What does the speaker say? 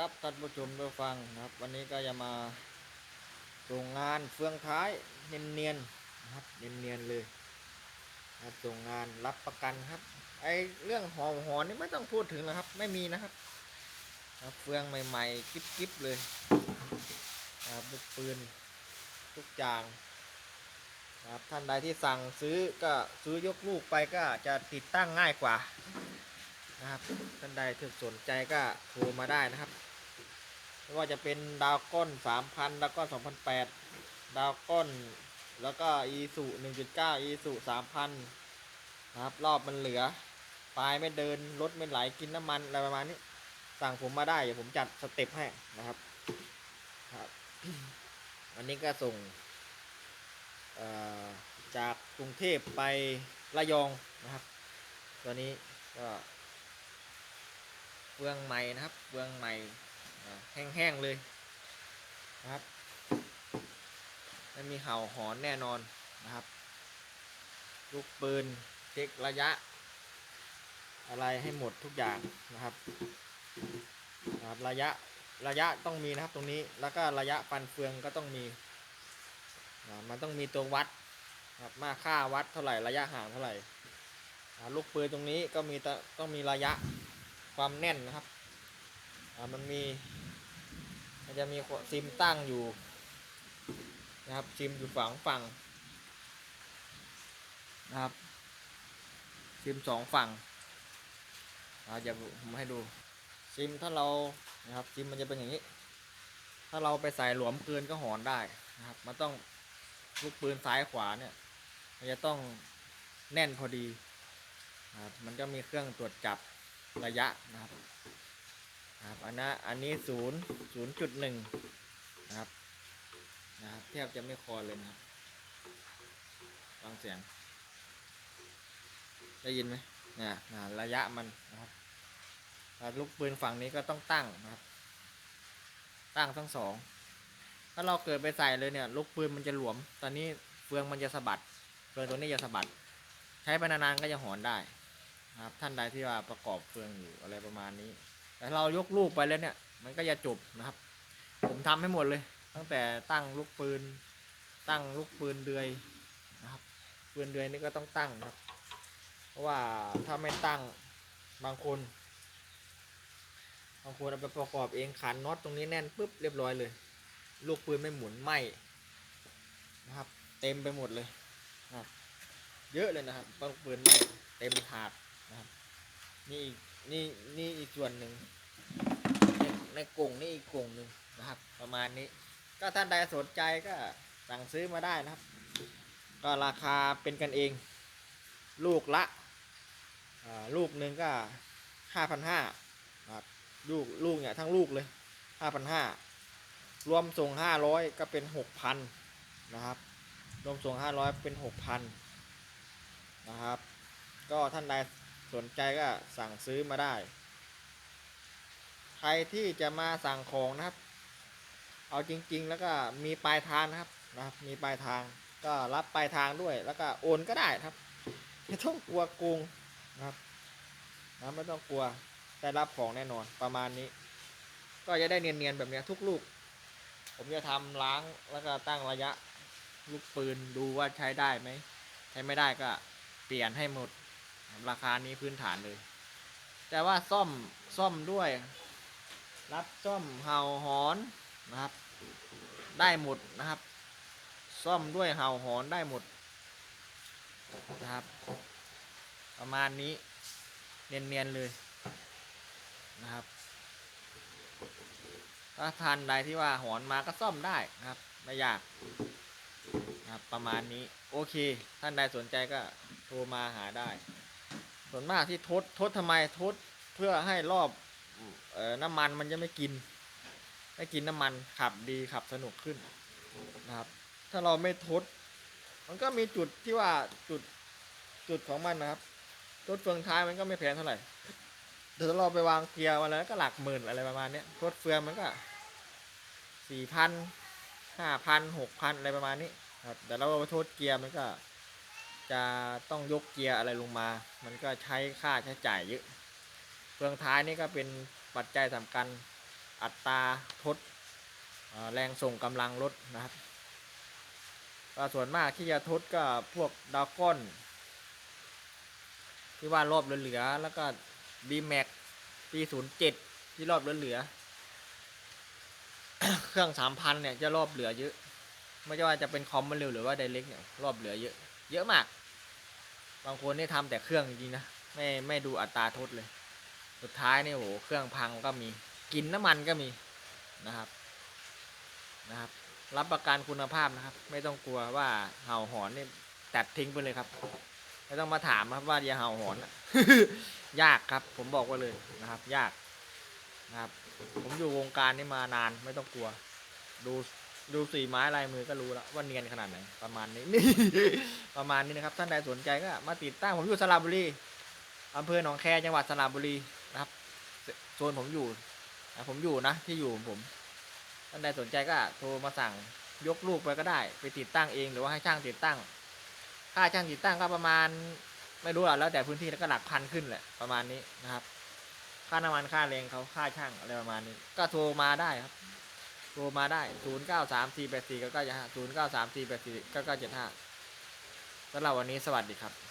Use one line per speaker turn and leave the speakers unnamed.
ครับท่านผู้ชมผู้ฟังนะครับ วันนี้ก็จะมาส่งงานเฟืองท้ายเนียนๆนะครับเนียนๆเลยนะครับส่งงานรับประกันครับ ไอเรื่องหอมหอนนี่ไม่ต้องพูดถึงนะครับ ไม่มีนะครับครับเฟืองใหม่ๆกิ๊บๆเลยครับลูกปืนทุกอย่างครับท่านใดที่สั่งซื้อก็ซื้อยกลูกไปก็จะติดตั้งง่ายกว่านะครับท่านใดที่สนใจก็โทรมาได้นะครับ ไม่ว่าจะเป็นดาวก้อน3,000ดาวก้อน2,008ดาวก้อนแล้วก็อีสุ1.9อีสุ3,000นะครับ รอบมันเหลือปลายไม่เดินรถไม่ไหลกินน้ำมันอะไรประมาณนี้ สั่งผมมาได้เดี๋ยวผมจัดสเต็ปให้นะครับครับวันนี้ก็ส่งจากกรุงเทพไประยองนะครับ ตัวนี้ก็เฟืองใหม่นะครับเฟืองใหม่ แห้งๆเลยนะครับไม่มีเห่าหอนแน่นอนนะครับ ลูกปืนเช็คระยะ อะไรให้หมดทุกอย่างนะครับนะครับ ระยะระยะต้องมีนะครับตรงนี้แล้วก็ระยะฟันเฟืองก็ต้องมีมันต้องมีตัววัดนะครับมาค่าวัดเท่าไหร่ระยะห่างเท่าไหร่ลูกปืนตรงนี้ก็มีต้องมีระยะความแน่นนะครับ อ่ามันมี มันจะมีซิมตั้งอยู่ นะครับซิมอยู่ฝั่งฝั่งนะครับซิมสองฝั่งอ่าจะผมให้ดูซิมถ้าเรานะครับซิมมันจะเป็นอย่างนี้ ถ้าเราไปใส่หลวมเกินก็หอนได้นะครับ มันต้องลูกปืนซ้ายขวาเนี่ย มันจะต้องแน่นพอดีนะครับมันก็มีเครื่องตรวจจับระยะนะครับ นะครับอันนะอันนี้ศูนย์ศูนย์จุดหนึ่งนะครับนะครับแทบจะไม่คอเลยนะครับฟังเสียง ได้ยินไหมเนี่ยนะระยะมันนะครับลูกปืนฝั่งนี้ก็ต้องตั้งนะครับ ตั้งทั้งสอง ถ้าเราเกิดไปใส่เลยเนี่ยลูกปืนมันจะหลวม ตอนนี้เฟืองมันจะสะบัดเฟืองตัวนี้จะสะบัด ใช้ไปนานๆก็จะหอนได้นะครับ ท่านใดที่ว่าประกอบเฟืองอยู่อะไรประมาณนี้ แต่เรายกลูกไปแล้วเนี่ย มันก็จะจบนะครับ ผมทำให้หมดเลย ตั้งแต่ตั้งลูกปืน ตั้งลูกปืนเดือยนะครับ ปืนเดือยนี่ก็ต้องตั้งนะครับ เพราะว่าถ้าไม่ตั้งบางคนบางคนเอาไปประกอบเองขันน็อตตรงนี้แน่นปุ๊บเรียบร้อยเลย ลูกปืนไม่หมุนไหมนะครับ เต็มไปหมดเลยนะครับเยอะเลยนะครับลูกปืนไหมเต็มถาดนะครับนี่อีก นี่นี่อีกส่วนหนึ่งในในกล่องนี่อีกกล่องหนึ่งนะครับ ประมาณนี้ ก็ท่านใดสนใจก็สั่งซื้อมาได้นะครับ ก็ราคาเป็นกันเอง ลูกละลูกหนึ่งก็ห้าพันห้าครับลูกลูกเนี่ยทั้งลูกเลยห้าพันห้ารวมส่งห้าร้อยก็เป็นหกพันนะครับ รวมส่งห้าร้อยเป็นหกพันนะครับ ก็ท่านใด สนใจก็สั่งซื้อมาได้ ใครที่จะมาสั่งของนะครับ เอาจริง ๆ แล้วก็มีปลายทางนะครับนะครับมีปลายทางก็รับปลายทางด้วยแล้วก็โอนก็ได้ครับไม่ต้องกลัวโกงนะครับนะไม่ต้องกลัวได้รับของแน่นอนประมาณนี้ ก็จะได้เนียนๆแบบนี้ทุกลูก ผมจะทำล้างแล้วก็ตั้งระยะลูกปืนดูว่าใช้ได้ไหม ใช้ไม่ได้ก็เปลี่ยนให้หมด ราคานี้พื้นฐานเลย แต่ว่าซ่อมซ่อมด้วย รับซ่อมเห่าหอนนะครับ ได้หมดนะครับ ซ่อมด้วยเห่าหอนได้หมดนะครับ ประมาณนี้เนียนๆเลยนะครับถ้าทันใดที่ว่าหอนมาก็ซ่อมได้นะครับ ไม่ยากนะครับประมาณนี้ โอเค ท่านใดสนใจก็โทรมาหาได้ ส่วนมากที่ทดทดทำไมทดเพื่อให้รอบออน้ำมันมันจะไม่กิน ไม่กินน้ำมันขับดีขับสนุกขึ้นนะครับ ถ้าเราไม่ทด มันก็มีจุดที่ว่าจุดจุดของมันนะครับทดเฟืองท้ายมันก็ไม่แพงเท่าไหร่แต่ถ้าเราไปวางเกียร์มาแล้วก็หลักหมื่นอะไรประมาณนี้ทดเฟืองมันก็สี่พันห้าพันหกพันอะไรประมาณนี้ครับแต่เราไปโทษเกียร์มันก็ จะต้องยกเกียร์อะไรลงมา มันก็ใช้ค่าใช้จ่ายเยอะเฟืองท้ายนี่ก็เป็นปัจจัยสำคัญอัตราทดแรงส่งกำลังรถนะครับก็ส่วนมากที่จะทดก็พวกดาวก้อน ที่ว่ารอบเหลือๆแล้วก็ b m a x ปี07ที่รอบเหลือเครื่อง3,000เนี่ยจะรอบเหลือเยอะ ไม่ว่าจะเป็นคอมมันเร็วหรือว่าไดเ c กเนี่ยรอบเหลือเยอะ เยอะมาก บางคนนี่ทำแต่เครื่องจริงนะไม่ไม่ดูอัตราทดเลย สุดท้ายเนี่ยโหเครื่องพังก็มีกินน้ำมันก็มีนะครับนะครับ รับประกันคุณภาพนะครับ ไม่ต้องกลัวว่าเห่าหอนนี่ตัดทิ้งไปเลยครับไม่ต้องมาถามครับว่าอย่าเห่าหอนอะยากครับ ผมบอกไว้เลยนะครับ ยากนะครับ ผมอยู่วงการนี้มานานไม่ต้องกลัว ดู ดูสีไม้ลายมือก็รู้แล้วว่าเนียนขนาดไหนประมาณนี้นี่ ประมาณนี้นะครับท่านใดสนใจก็มาติดตั้งผมอยู่สระบุรีอำเภอหนองแคจังหวัดสระบุรีนะครับโซนผมอยู่นะผมอยู่นะที่อยู่ของผมท่านใดสนใจก็โทรมาสั่งยกลูกไปก็ได้ ไปติดตั้งเองหรือว่าให้ช่างติดตั้ง ค่าช่างติดตั้งก็ประมาณ ไม่รู้อะแล้วแต่พื้นที่แล้วก็หลักพันขึ้นแหละประมาณนี้นะครับ ค่าน้ำมันค่าแรงเขาค่าช่างอะไรประมาณนี้ ก็โทรมาได้ครับ โทรมาได้ 0934849975 0 9 3 4 8 4 9 9 7 5สำหรับวันนี้สวัสดีครับ